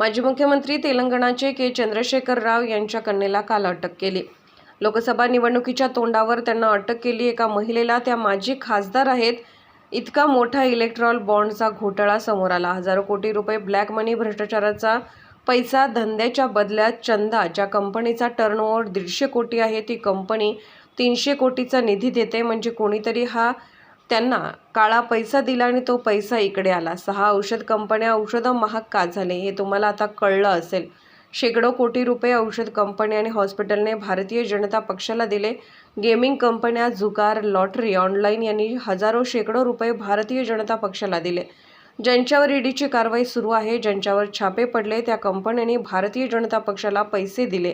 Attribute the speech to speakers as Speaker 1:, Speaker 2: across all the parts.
Speaker 1: माजी मुख्यमंत्री तेलंगणाचे के. चंद्रशेखर राव यांच्या कन्येला काल अटक केली. लोकसभा निवडणुकीच्या तोंडावर त्यांना अटक केली. एका महिलेला त्या माजी खासदार आहेत. इतका मोठा इलेक्ट्रॉल बॉन्डचा घोटाळा समोर आला. हजारो कोटी रुपये ब्लॅक मनी भ्रष्टाचाराचा पैसा धंद्याच्या बदल्यात चंदा ज्या कंपनीचा टर्नओव्हर दीडशे कोटी आहे ती कंपनी तीनशे कोटीचा निधी देते. म्हणजे कोणीतरी हा त्यांना काळा पैसा दिला आणि तो पैसा इकडे आला. सहा औषध कंपन्या औषधं महाग का झाले हे तुम्हाला आता कळलं असेल. शेकडो कोटी रुपये औषध कंपनी आणि हॉस्पिटलने भारतीय जनता पक्षाला दिले. गेमिंग कंपन्या जुगार लॉटरी ऑनलाईन यांनी हजारो शेकडो रुपये भारतीय जनता पक्षाला दिले. ज्यांच्यावर ईडीची कारवाई सुरू आहे ज्यांच्यावर छापे पडले त्या कंपन्यांनी भारतीय जनता पक्षाला पैसे दिले.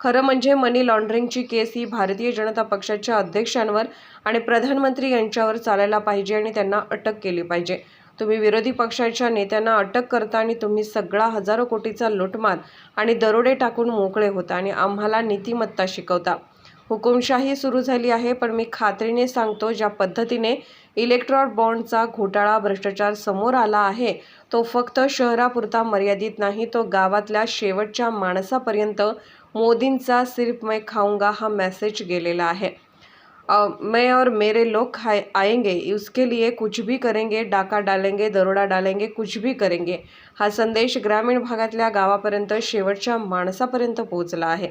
Speaker 1: खरं म्हणजे मनी लॉन्ड्रिंगची केस ही भारतीय जनता पक्षाच्या अध्यक्षांवर आणि प्रधानमंत्री यांच्यावर चालायला पाहिजे आणि त्यांना अटक केली पाहिजे. तुम्ही विरोधी पक्षाच्या नेत्यांना अटक करता आणि तुम्ही सगळा हजारो कोटीचा लुटमार आणि दरोडे टाकून मोकळे होता आणि आम्हाला नीतिमत्ता शिकवता. हुकुमशाही सुरू झाली आहे पण मी खात्रीने सांगतो ज्या पद्धतीने इलेक्ट्रॉन बॉन्डचा घोटाळा भ्रष्टाचार समोर आला आहे तो फक्त शहरापुरता मर्यादित नाही तो गावातल्या शेवटच्या माणसापर्यंत मोदींचा सिर्फ मैं खाऊंगा हा मेसेज गेलेला आहे. मैं और मेरे लोग खाए आएंगे उसके लिए कुछ भी करेंगे डाका डालेंगे दरोडा डालेंगे कुछ भी करेंगे हा संदेश ग्रामीण भागातल्या गावापर्यंत शेवटच्या माणसापर्यंत पोहोचला आहे.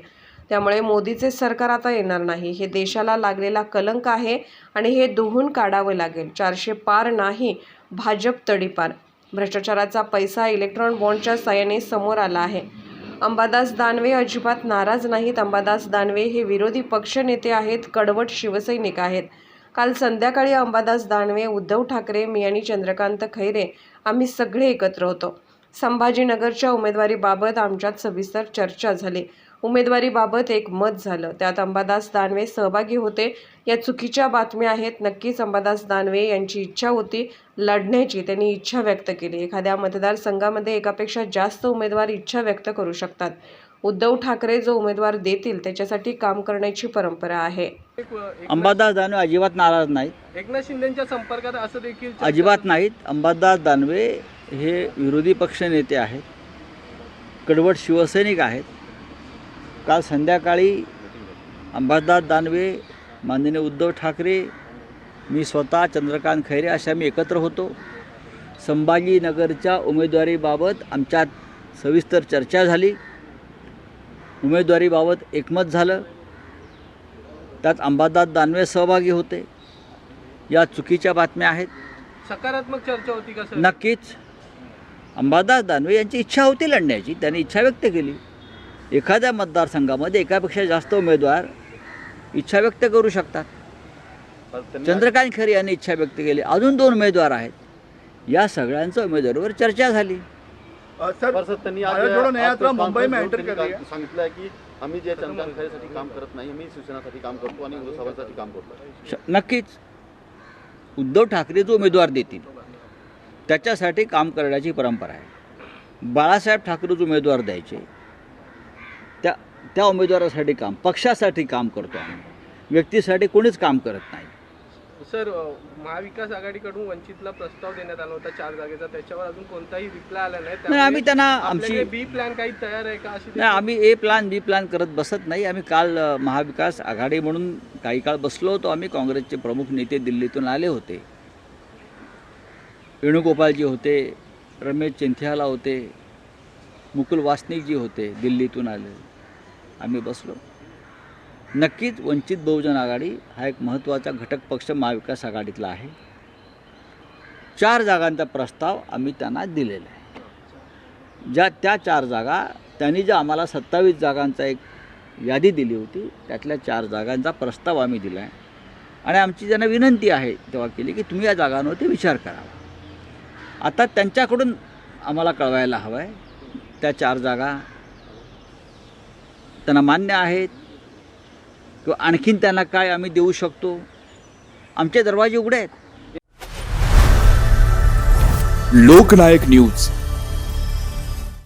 Speaker 1: त्यामुळे मोदीचे सरकार आता येणार नाही. हे देशाला लागलेला कलंक आहे आणि हे दुहून काढावं लागेल. चारशे पार नाही भाजप तडीपार. भ्रष्टाचाराचा पैसा इलेक्ट्रॉन बॉन्डच्या साहाय्याने समोर आला आहे. अंबादास दानवे अजिबात नाराज नाहीत. अंबादास दानवे हे विरोधी पक्षनेते आहेत कडवट शिवसैनिक आहेत. काल संध्याकाळी अंबादास दानवे उद्धव ठाकरे मी आणि चंद्रकांत खैरे आम्ही सगळे एकत्र होतो. संभाजीनगरच्या उमेदवारीबाबत आमच्यात सविस्तर चर्चा झाली. उमेदवारीबाबत एक मत झालं. त्यात अंबादास दानवे सहभागी होते. या चुकीच्या बातम्या आहेत. नक्कीच अंबादास दानवे यांची इच्छा होती. लढण्याची त्यांनी इच्छा व्यक्त केली. एखाद्या मतदारसंघामध्ये एकापेक्षा जास्त उमेदवार इच्छा व्यक्त करू शकतात. उद्धव ठाकरे जो उमेदवार देतील त्याच्यासाठी काम करण्याची परंपरा आहे.
Speaker 2: अंबादास दानवे अजिबात नाराज नाहीत.
Speaker 3: एकनाथ शिंदेच्या संपर्कात असं देखील
Speaker 2: अजिबात नाहीत. अंबादास दानवे हे विरोधी पक्षनेते आहेत. कडवट शिवसैनिक आहेत. काल संध्याकाळी अंबादास दानवे माननीय उद्धव ठाकरे मी स्वतः चंद्रकांत खैरे अशा मी एकत्र होतो. संभाजीनगरच्या उमेदवारीबाबत आमच्यात सविस्तर चर्चा झाली. उमेदवारीबाबत एकमत झालं. त्यात अंबादास दानवे सहभागी होते. या चुकीच्या बातम्या आहेत.
Speaker 3: सकारात्मक चर्चा होती का
Speaker 2: नक्कीच. अंबादास दानवे यांची इच्छा होती लढण्याची. त्यांनी इच्छा व्यक्त केली. एखाद्या मतदारसंघामध्ये एकापेक्षा जास्त उमेदवार इच्छा व्यक्त करू शकतात. चंद्रकांत खरे यांनी इच्छा व्यक्त केली. अजून दोन उमेदवार आहेत. या सगळ्यांचं उमेदवारीवर चर्चा झाली.
Speaker 4: सर
Speaker 5: त्यांनी
Speaker 4: मुंबई में
Speaker 5: conference
Speaker 4: एंटर
Speaker 5: घेऊन
Speaker 4: कर रही
Speaker 5: त्यांनी सांगितलं की आम्ही जे खैरेसाठी काम करत नाही आम्ही शिवसेनासाठी काम करतो आणि उद्धव साहेबांसाठी काम करतो.
Speaker 2: नक्कीच. उद्धव ठाकरे जो उमेदवार देतील त्याच्यासाठी काम करण्याची परंपरा आहे. बाळासाहेब ठाकरे जो उमेदवार द्यायचे त्या त्या उमेदवारासाठी काम पक्षासाठी काम करतो आम्ही. व्यक्तीसाठी कोणीच काम करत नाही.
Speaker 3: सर महाविकास आघाडीकडून वंचितला प्रस्ताव देण्यात आला होता चार जागेचा. त्याच्यावर अजून कोणताही रिप्लाय आला नाही.
Speaker 2: आम्ही त्यांना आमची
Speaker 3: बी प्लॅन काही तयार आहे का अशी
Speaker 2: नाही आम्ही ए प्लॅन बी प्लॅन करत बसत नाही. आम्ही काल महाविकास आघाडी म्हणून काही काळ बसलो होतो. आम्ही काँग्रेसचे प्रमुख नेते दिल्लीतून आले होते. वेणुगोपालजी होते रमेश चिंथियाला होते. मुकुल वासनिकजी होते दिल्लीतून आले. आम्ही बसलो. नक्कीच वंचित बहुजन आघाडी हा एक महत्त्वाचा घटक पक्ष महाविकास आघाडीतला आहे. चार जागांचा प्रस्ताव आम्ही त्यांना दिलेला आहे. ज्या त्या चार जागा त्यांनी ज्या आम्हाला सत्तावीस जागांचा एक यादी दिली होती त्यातल्या चार जागांचा प्रस्ताव आम्ही दिला आहे. आणि आमची ज्यांना विनंती आहे तेव्हा केली की तुम्ही या जागांवरती विचार करावा. आता त्यांच्याकडून आम्हाला कळवायला हवं आहे त्या चार जागा त्यांना मान्य आहेत. किंवा आणखीन त्यांना काय आम्ही देऊ शकतो? आमचे दरवाजे उघडे आहेत.
Speaker 6: लोकनायक न्यूज.